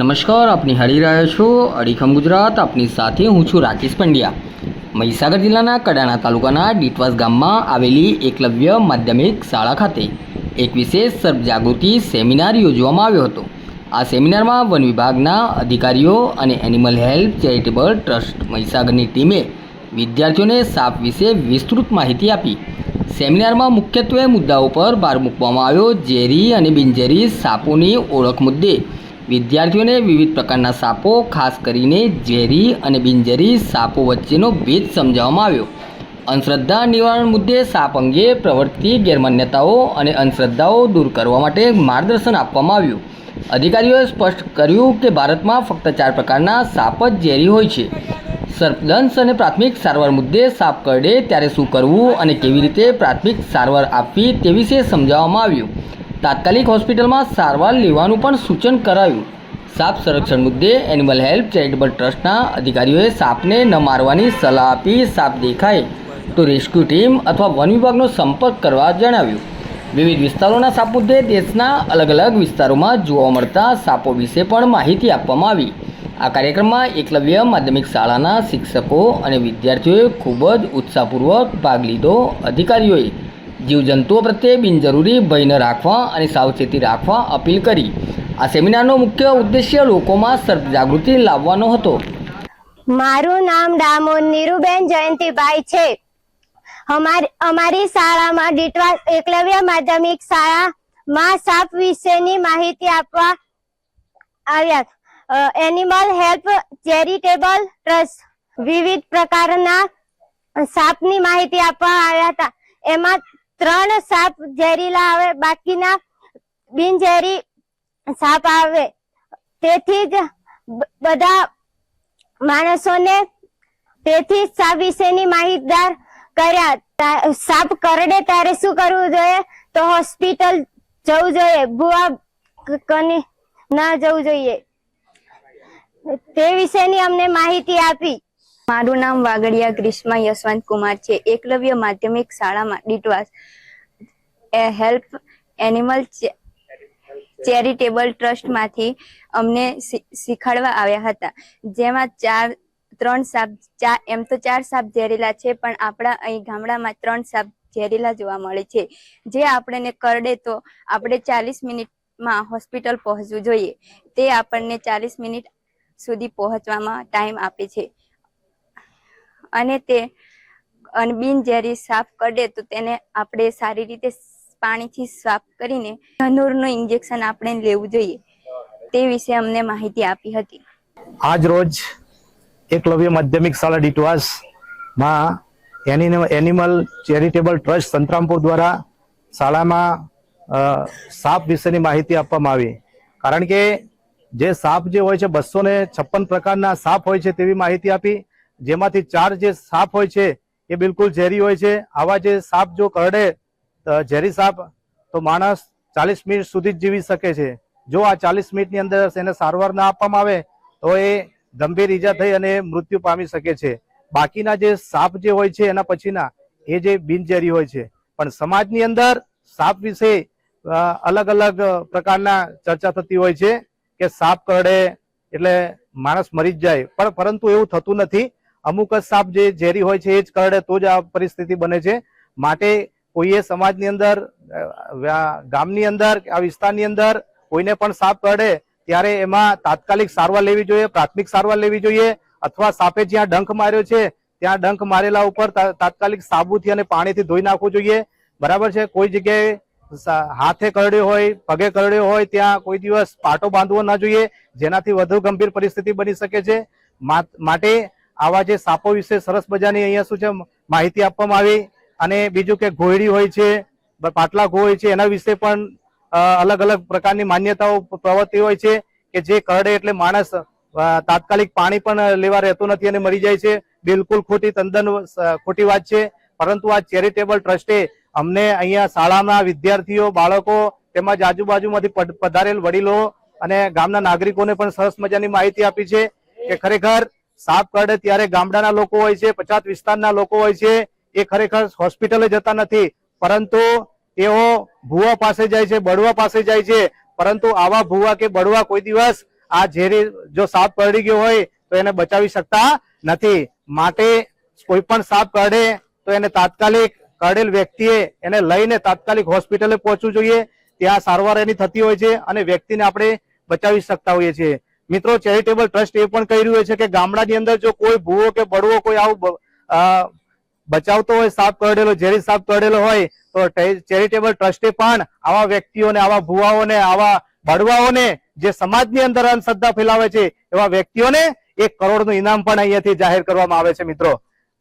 નમસ્કાર આપ નિહાળી રહ્યા છો. અડીખમ ગુજરાત, આપની સાથે હું છું રાકેશ પંડ્યા. મહીસાગર જિલ્લાના કડાણા તાલુકાના ડીટવાસ ગામમાં આવેલી એકલવ્ય માધ્યમિક શાળા ખાતે એક વિશેષ સર્વજાગૃતિ સેમિનાર યોજવામાં આવ્યો હતો. આ સેમિનારમાં વન વિભાગના અધિકારીઓ અને એનિમલ હેલ્થ ચેરિટેબલ ટ્રસ્ટ મહીસાગરની ટીમે વિદ્યાર્થીઓને સાપ વિશે વિસ્તૃત માહિતી આપી. સેમિનારમાં મુખ્યત્વે મુદ્દાઓ પર ભાર મૂકવામાં આવ્યો. ઝેરી અને બિનઝેરી સાપોની ઓળખ મુદ્દે વિદ્યાર્થીઓને વિવિધ પ્રકારના સાપો, ખાસ કરીને ઝેરી અને બિનઝેરી સાપો વચ્ચેનો ભેદ સમજાવવામાં આવ્યો. અંધશ્રદ્ધા નિવારણ મુદ્દે સાપ અંગે પ્રવર્તતી ગેરમાન્યતાઓ અને અંધશ્રદ્ધાઓ દૂર કરવા માટે માર્ગદર્શન આપવામાં આવ્યું. અધિકારીઓએ સ્પષ્ટ કર્યું કે ભારતમાં ફક્ત ચાર પ્રકારના સાપ જ ઝેરી હોય છે. સર્પદંશ અને પ્રાથમિક સારવાર મુદ્દે સાપ કરડે ત્યારે શું કરવું અને કેવી રીતે પ્રાથમિક સારવાર આપવી તે વિશે સમજાવવામાં આવ્યું. તાત્કાલિક હોસ્પિટલમાં સારવાર લેવાનું પણ સૂચન કરાયું. સાપ સંરક્ષણ મુદ્દે એનિમલ હેલ્પ ચેરિટેબલ ટ્રસ્ટના અધિકારીઓએ સાપને ન મારવાની સલાહ આપી સાપ દેખાય. તો રેસ્ક્યુ ટીમ અથવા વન વિભાગનો સંપર્ક કરવા જણાવ્યું. વિવિધ વિસ્તારોના સાપ મુદ્દે દેશના અલગ અલગ વિસ્તારોમાં જોવા મળતા સાપો વિશે પણ માહિતી આપવામાં આવી. આ કાર્યક્રમમાં એકલવ્ય માધ્યમિક શાળાના શિક્ષકો અને વિદ્યાર્થીઓએ ખૂબ જ ઉત્સાહપૂર્વક ભાગ લીધો. અધિકારીઓએ જીવજંતુઓ પ્રત્યે બિનજરૂરી ભય ન રાખવા અને સાવચેતી રાખવા અપીલ કરી. આ સેમિનારનો મુખ્ય ઉદ્દેશ્ય લોકોમાં સર્પ જાગૃતિ લાવવાનો હતો. મારું નામ ડામોર નીરુબેન જયંતિભાઈ છે. અમારી શાળામાં ડીટવા, એકલવ્ય માધ્યમિક શાળામાં સાપ વિશેની માહિતી આપવા આવ્યા. એનિમલ હેલ્પ ચેરિટેબલ ટ્રસ્ટ વિવિધ પ્રકારના સાપની માહિતી આપવા આવ્યા હતા. એમાં ત્રણ સાપ ઝેરીલા આવે, બાકીના બિનઝેરી સાપ આવે. તેથી જ બધા માણસોને તેથી સાપ વિશેની માહિતગાર કર્યા. સાપ કરડે ત્યારે શું કરવું જોઈએ? તો હોસ્પિટલ જવું જોઈએ. ભૂવા કની ના જવું જોઈએ. તે વિશેની અમને માહિતી આપી. મારું નામ વાગડિયા ગ્રીષ્મા યશવંત કુમાર છે. એકલવ્ય માધ્યમિક શાળામાં ડીટવાસ એ હેલ્પ એનિમલ ચેરિટેબલ ટ્રસ્ટમાંથી અમને શીખવાડવા આવ્યા હતા. જેમાં ચાર, ત્રણ સાપ ચાર એમ તો ચાર સાપ ઝેરીલા છે, પણ આપણા અહીં ગામડામાં ત્રણ સાપ ઝેરીલા જોવા મળે છે. જે આપણને કરડે તો આપણે ચાલીસ મિનિટમાં હોસ્પિટલ પહોંચવું જોઈએ. તે આપણને ચાલીસ મિનિટ સુધી પહોંચવામાં ટાઈમ આપે છે. અને તે બિનઝેરી સાફ કરડે તો તેને આપણે સારી રીતે પાણીથી સાફ કરીને ધનુરનું ઇન્જેક્શન આપણે લેવું જોઈએ. તે વિશે અમને માહિતી આપી હતી. આજ રોજ એકલવ્ય માધ્યમિક શાળા ડીટવાસમાં એની એનિમલ ચેરિટેબલ ટ્રસ્ટ સંતરામપુર દ્વારા શાળામાં સાપ વિશેની માહિતી આપવામાં આવી. કારણ કે જે સાપ જે હોય છે બસો ને છપ્પન પ્રકારના સાપ હોય છે તેવી માહિતી આપી. જેમાંથી ચાર જે સાપ હોય છે, એ બિલકુલ ઝેરી હોય છે. આવા જે સાપ જો કરડે ઝેરી સાપ, તો માણસ ચાલીસ મિનિટ સુધી જ જીવી શકે છે. જો આ ચાલીસ મિનિટની અંદર એને સારવાર ના આપવામાં આવે, તો એ ગંભીર ઈજા થઈ અને મૃત્યુ પામી શકે છે. બાકીના જે સાપ જે હોય છે, એના પછીના, એ જે બિનઝેરી હોય છે. પણ સમાજની અંદર સાપ વિશે અલગ અલગ પ્રકારના ચર્ચા થતી હોય છે કે સાપ કરડે એટલે માણસ મરી જ જાય. પણ પરંતુ એવું થતું નથી. અમુક જ સાપ જે ઝેરી હોય છે, એ જ કરડે તો જ આ પરિસ્થિતિ બને છે. માટે કોઈએ સમાજની અંદર ગામની અંદર, આ વિસ્તારની અંદર કોઈને પણ સાપ કરડે, ત્યારે એમાં તાત્કાલિક સારવાર લેવી જોઈએ, પ્રાથમિક સારવાર લેવી જોઈએ, અથવા સાપે જ્યાં ડંખ માર્યો છે, ત્યાં ડંખ મારેલા ઉપર તાત્કાલિક સાબુથી અને પાણીથી ધોઈ નાખવું જોઈએ. બરાબર છે? કોઈ જગ્યાએ હાથે કરડ્યો હોય, પગે કરડ્યો હોય, ત્યાં કોઈ દિવસ પાટો બાંધવો ના જોઈએ, જેનાથી વધુ ગંભીર પરિસ્થિતિ બની શકે છે. માટે આવા જે સાપો વિશે સરસ મજાની અહીંયા શું છે માહિતી આપવામાં આવી. અને બીજું કે ઘોયડી હોય છે પાટલા ઘો હોય છે, એના વિશે પણ અલગ અલગ પ્રકારની માન્યતાઓ પ્રવૃત્તિ હોય છે કે જે કરડે એટલે માણસ તાત્કાલિક પાણી પણ લેવા રહેતો નથી અને મરી જાય છે. બિલકુલ ખોટી તદ્દન ખોટી વાત છે. પરંતુ આ ચેરિટેબલ ટ્રસ્ટે અમને અહીંયા શાળાના વિદ્યાર્થીઓ, બાળકો તેમજ આજુબાજુમાંથી પધ- પધારેલ વડીલો અને ગામના નાગરિકોને પણ સરસ મજાની માહિતી આપી છે કે ખરેખર સાપ કરડે ત્યારે ગામડાના લોકો હોય છે, પછાત વિસ્તારના લોકો હોય છે, એ ખરેખર હોસ્પિટલે જતા નથી. પરંતુ તેઓ ભુવા પાસે જાય છે, બળવા પાસે જાય છે. પરંતુ આવા ભુવા કે બળવા કોઈ દિવસ આ ઝેરી જો સાપ કરડી ગયો હોય તો એને બચાવી શકતા નથી. માટે કોઈ પણ સાપ કરડે તો એને તાત્કાલિક કરડેલ વ્યક્તિએ એને લઈને તાત્કાલિક હોસ્પિટલે પહોંચવું જોઈએ. ત્યાં સારવાર એની થતી હોય છે અને વ્યક્તિને આપણે બચાવી શકતા હોઈએ છીએ. મિત્રો ચેરિટેબલ ટ્રસ્ટ એ પણ કહી રહ્યું છે કે ગામડાની અંદર જો કોઈ ભૂવો કે બળવો કોઈ આવું બચાવતો હોય, સાપ કરડેલો ઝેરી સાપ કરડેલો હોય, તો ચેરિટેબલ ટ્રસ્ટે પણ આવા વ્યક્તિઓને, આવા ભુવાઓને, આવા બળવાઓને જે સમાજની અંદર અંધશ્રદ્ધા ફેલાવે છે, એવા વ્યક્તિઓને એક કરોડનું ઇનામ પણ અહીંયાથી જાહેર કરવામાં આવે છે, મિત્રો.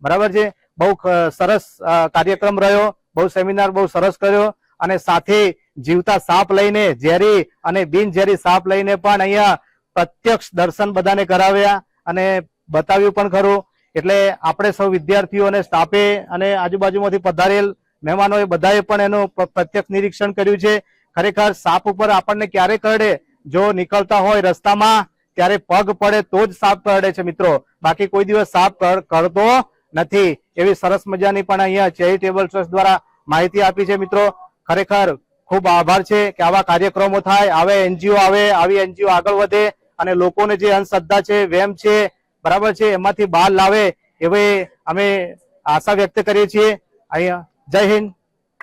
બરાબર છે? બહુ સરસ કાર્યક્રમ રહ્યો, બહુ સેમિનાર બહુ સરસ કર્યો, અને સાથે જીવતા સાપ લઈને, ઝેરી અને બિનઝેરી સાપ લઈને પણ અહીંયા પ્રત્યક્ષ દર્શન બધાને કરાવ્યા અને બતાવ્યું પણ ખરું. એટલે આપણે સૌ વિદ્યાર્થીઓ અને સ્ટાફે અને આજુબાજુમાંથી પધારેલ મહેમાનોએ બધાએ પણ એનું પ્રત્યક્ષ નિરીક્ષણ કર્યું છે. ખરેખર સાપ ઉપર આપણને ક્યારે કરડે? જો નીકળતા હોય રસ્તામાં, ત્યારે પગ પડે તો જ સાપ કરડે છે મિત્રો. બાકી કોઈ દિવસ સાપ કરતો નથી. એવી સરસ મજાની પણ અહીંયા ચેરિટેબલ ટ્રસ્ટ દ્વારા માહિતી આપી છે મિત્રો. ખરેખર ખૂબ આભાર છે કે આવા કાર્યક્રમો થાય, આવે, એનજીઓ આવે, આવી એનજીઓ આગળ વધે. અને લોકોને જે અંધશ્રદ્ધા છે, વેમ છે, બરાબર છે, એમાંથી બહાર લાવે એવી અમે આશા વ્યક્ત કરીએ છીએ. અહીંયા જય હિન્દ.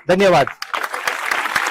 ધન્યવાદ.